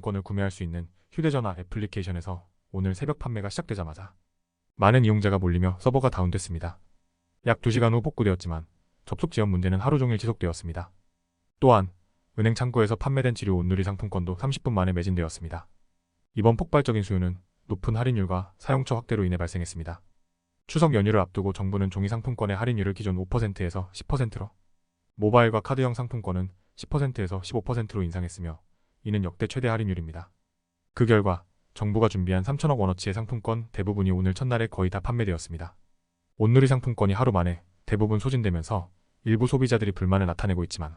상품권을 구매할 수 있는 휴대전화 애플리케이션에서 오늘 새벽 판매가 시작되자마자 많은 이용자가 몰리며 서버가 다운됐습니다. 약 2시간 후 복구되었지만 접속 지연 문제는 하루 종일 지속되었습니다. 또한 은행 창구에서 판매된 지료 온누리 상품권도 30분 만에 매진되었습니다. 이번 폭발적인 수요는 높은 할인율과 사용처 확대로 인해 발생했습니다. 추석 연휴를 앞두고 정부는 종이 상품권의 할인율을 기존 5%에서 10%로 모바일과 카드형 상품권은 10%에서 15%로 인상했으며 이는 역대 최대 할인율입니다. 그 결과 정부가 준비한 3천억 원어치의 상품권 대부분이 오늘 첫날에 거의 다 판매되었습니다. 온누리 상품권이 하루 만에 대부분 소진되면서 일부 소비자들이 불만을 나타내고 있지만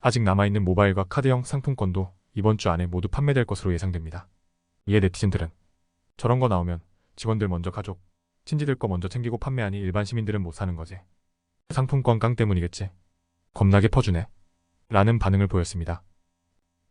아직 남아있는 모바일과 카드형 상품권도 이번 주 안에 모두 판매될 것으로 예상됩니다. 이에 네티즌들은 저런 거 나오면 직원들 먼저 가족, 친지들 거 먼저 챙기고 판매하니 일반 시민들은 못 사는 거지. 상품권 깡 때문이겠지. 겁나게 퍼주네. 라는 반응을 보였습니다.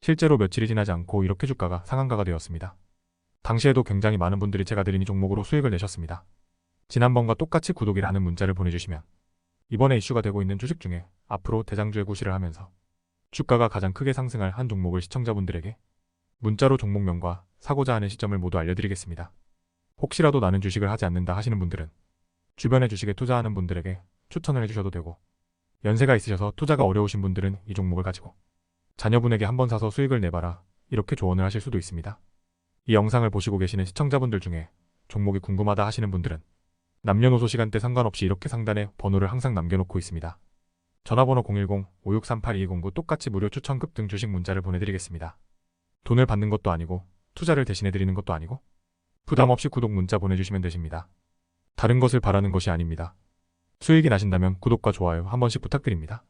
실제로 며칠이 지나지 않고 이렇게 주가가 상한가가 되었습니다. 당시에도 굉장히 많은 분들이 제가 드린 이 종목으로 수익을 내셨습니다. 지난번과 똑같이 구독이라는 문자를 보내주시면 이번에 이슈가 되고 있는 주식 중에 앞으로 대장주의 구실을 하면서 주가가 가장 크게 상승할 한 종목을 시청자분들에게 문자로 종목명과 사고자 하는 시점을 모두 알려드리겠습니다. 혹시라도 나는 주식을 하지 않는다 하시는 분들은 주변의 주식에 투자하는 분들에게 추천을 해주셔도 되고 연세가 있으셔서 투자가 어려우신 분들은 이 종목을 가지고 자녀분에게 한번 사서 수익을 내봐라 이렇게 조언을 하실 수도 있습니다. 이 영상을 보시고 계시는 시청자분들 중에 종목이 궁금하다 하시는 분들은 남녀노소 시간대 상관없이 이렇게 상단에 번호를 항상 남겨놓고 있습니다. 전화번호 010-5638-2209 똑같이 무료 추천급 등 주식 문자를 보내드리겠습니다. 돈을 받는 것도 아니고 투자를 대신해드리는 것도 아니고 부담 없이 구독 문자 보내주시면 되십니다. 다른 것을 바라는 것이 아닙니다. 수익이 나신다면 구독과 좋아요 한 번씩 부탁드립니다.